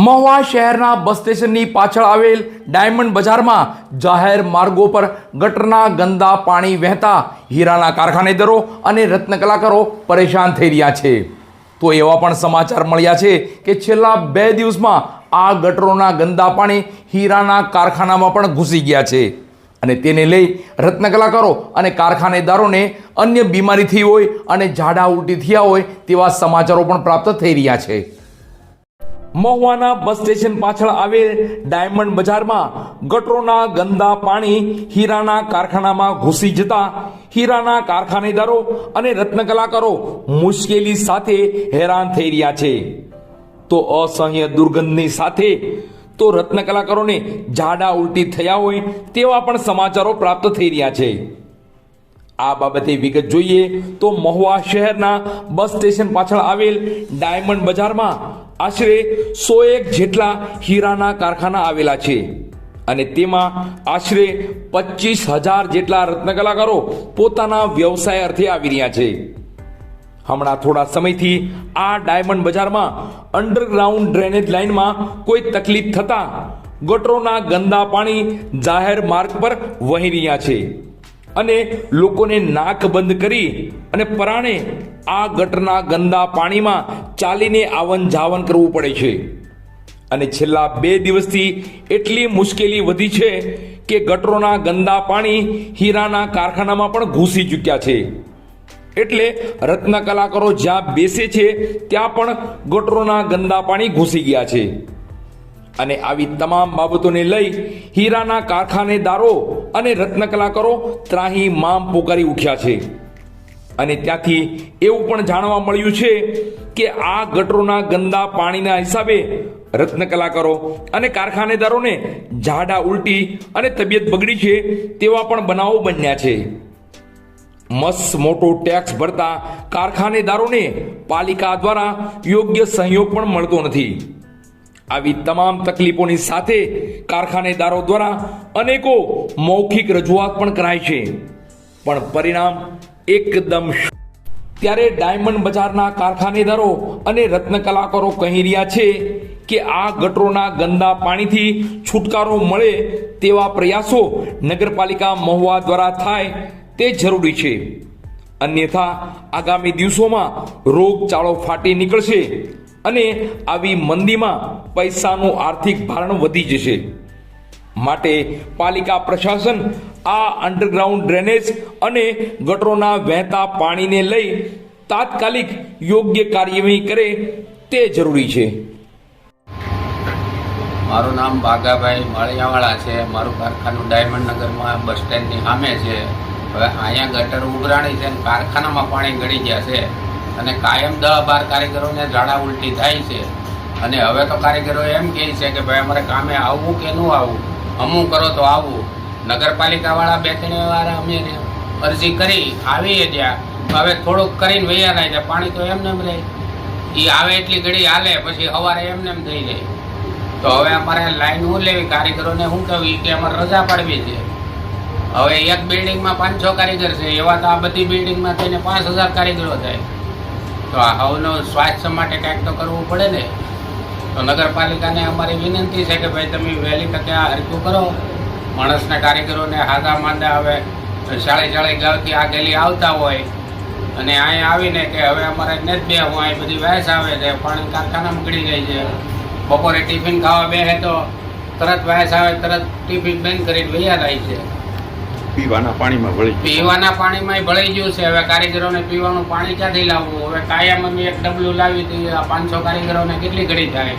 મહુવા શહેરના બસ સ્ટેશનની પાછળ આવેલ ડાયમંડ બજારમાં જાહેર માર્ગો પર ગટરના ગંદા પાણી વહેતા હીરાના કારખાનેદારો અને રત્ન કલાકારો પરેશાન થઈ રહ્યા છે. તો એવા પણ સમાચાર મળ્યા છે કે છેલ્લા બે દિવસમાં આ ગટરોના ગંદા પાણી હીરાના કારખાનામાં પણ ઘૂસી ગયા છે અને તેને લઈ રત્ન કલાકારો અને કારખાનેદારોને અન્ય બીમારી થઈ હોય અને ઝાડા ઉલટી થયા હોય તેવા સમાચારો પણ પ્રાપ્ત થઈ રહ્યા છે. મહુવાના બસ સ્ટેશન પાછળ આવેલ ડાયમંડ બજારમાં ગટરોના ગંદા પાણી હીરાના કારખાનામાં ઘૂસી જતા હીરાના કારખાનેદારો અને રત્ન કલાકારો મુશ્કેલી સાથે હેરાન થઈ રહ્યા છે. તો અસહ્ય દુર્ગંધની સાથે તો રત્ન કલાકારોને ઝાડા ઉલટી થયા હોય તેવા પણ સમાચારો પ્રાપ્ત થઈ રહ્યા છે. આ બાબતે વિગત જોઈએ તો મહુવા શહેરના બસ સ્ટેશન પાછળ આવેલ ડાયમંડ બજારમાં આશરે સો એક જેટલા હીરાના કારખાના આવેલા છે. અને તેમાં આશરે પચીસ હજાર જેટલા રત્ન કલાકારો પોતાના વ્યવસાય અર્થે આવી રહ્યા છે. હમણાં થોડા સમયથી આ ડાયમંડ બજારમાં અંડરગ્રાઉન્ડ ડ્રેનેજ લાઇનમાં કોઈ તકલીફ થતા ગટરોના ગંદા પાણી જાહેર માર્ગ પર વહી રહ્યા છે. અને લોકોને નાક બંધ કરી અને પરાણે આ ગટરના ગંદા પાણીમાં ચાલીને આવન જાવન કરવું પડે છે. અને છેલ્લા બે દિવસથી એટલી મુશ્કેલી વધી છે કે ગટરોના ગંદા પાણી હીરાના કારખાનામાં પણ ઘૂસી ચૂક્યા છે. એટલે રત્ન કલાકારો જ્યાં બેસે છે, ત્યાં પણ ગટરોના ગંદા પાણી ઘૂસી ગયા છે. અને આવી તમામ બાબતોને લઈ હીરાના કારખાનેદારો અને રત્ન કલાકારો ત્રાહી મામ પોકારી ઉઠ્યા છે. અને ત્યાંથી એવું પણ જાણવા મળ્યું છે કે આ ગટરોના ગંદા પાણીના હિસાબે રત્ન કલાકારો અને કારખાનેદારોને ઝાડા ઉલટી અને તબિયત બગડી છે તેવા પણ બનાવો બન્યા છે. મસ મોટો ટેક્સ ભરતા કારખાનેદારોને પાલિકા દ્વારા યોગ્ય સહયોગ પણ મળતો નથી. આવી તમામ તકલીફોની સાથે કારખાનેદારો દ્વારા અનેકો મૌખિક રજૂઆત પણ કરાય છે. પણ પરિણામ એકદમ ત્યારે ડાયમંડ બજારના કારખાનેદારો અને રત્ન કલાકારો કહી રહ્યા છે કે આ ગટરોના ગંદા પાણીથી છુટકારો મળે તેવા પ્રયાસો નગરપાલિકા મહુવા દ્વારા થાય તે જરૂરી છે. અન્યથા આગામી દિવસોમાં રોગચાળો ફાટી નીકળશે અને આવી મંદીમાં પૈસાનું આર્થિક ભારણ વધી જશે. માટે પાલિકા પ્રશાસન આ અંડરગ્રાઉન્ડ ડ્રેનેજ અને ગટરોના વહેતા પાણીને લઈ તાત્કાલિક યોગ્ય કાર્યવાહી કરે તે જરૂરી છે. મારું નામ બાગાભાઈ માળિયાવાળા છે. મારું કારખાનું ડાયમંડ નગરમાં બસ સ્ટેન્ડની સામે છે. હવે અહીંયા ગટર ઉભરાણી છે અને કારખાનામાં પાણી ગળી ગયા છે અને કાયમ દહ બાર કારીગરોને ઝાડા ઉલટી થાય છે. અને હવે તો કારીગરો એમ કહે છે કે ભાઈ અમારે કામે આવવું કે ન આવવું? અમુક કરો તો આવવું નગરપાલિકાવાળા બે ત્રણ વાર અમે અરજી કરી, આવીએ ત્યાં. હવે થોડુંક કરીને વૈયા થાય છે, પાણી તો એમને એમ રહે. એ આવે એટલી ઘડી હાલે, પછી સવારે એમને એમ થઈ જાય તો હવે અમારે લાઈન હું લેવી, કારીગરોને શું કહેવી કે અમારે રજા પાડવી છે. હવે એક બિલ્ડિંગમાં પાંચ છ કારીગર છે, એવા તો આ બધી બિલ્ડિંગમાં થઈને પાંચ હજાર કારીગરો થાય. તો આ હવનો સ્વાસ્થ્ય માટે કાંઈક તો કરવું પડે ને. તો નગરપાલિકાને અમારી વિનંતી છે કે ભાઈ, તમે વહેલી તકે આ હરકું કરો. માણસને કારીગરોને હાદા માંદા હવે શાળે શાળે ગાળથી આ ગેલી આવતા હોય. અને અહીંયા આવીને કે હવે અમારે જ બે હું અહીં બધી વેસ આવે છે પાણી કારખાના ગળી જાય છે. બપોરે ટિફિન ખાવા બેસે તો તરત વેસ આવે તરત ટિફિન બંધ કરીને વૈયા જાય છે. પીવાના પાણીમાં ભળી પીવાના પાણીમાં ભળી ગયું છે. હવે કારીગરોને પીવાનું પાણી ક્યાંથી લાવવું? હવે કાયમ અમે એક ડબલું લાવી દઈએ આ પાંચસો કારીગરોને કેટલી ઘડી થાય?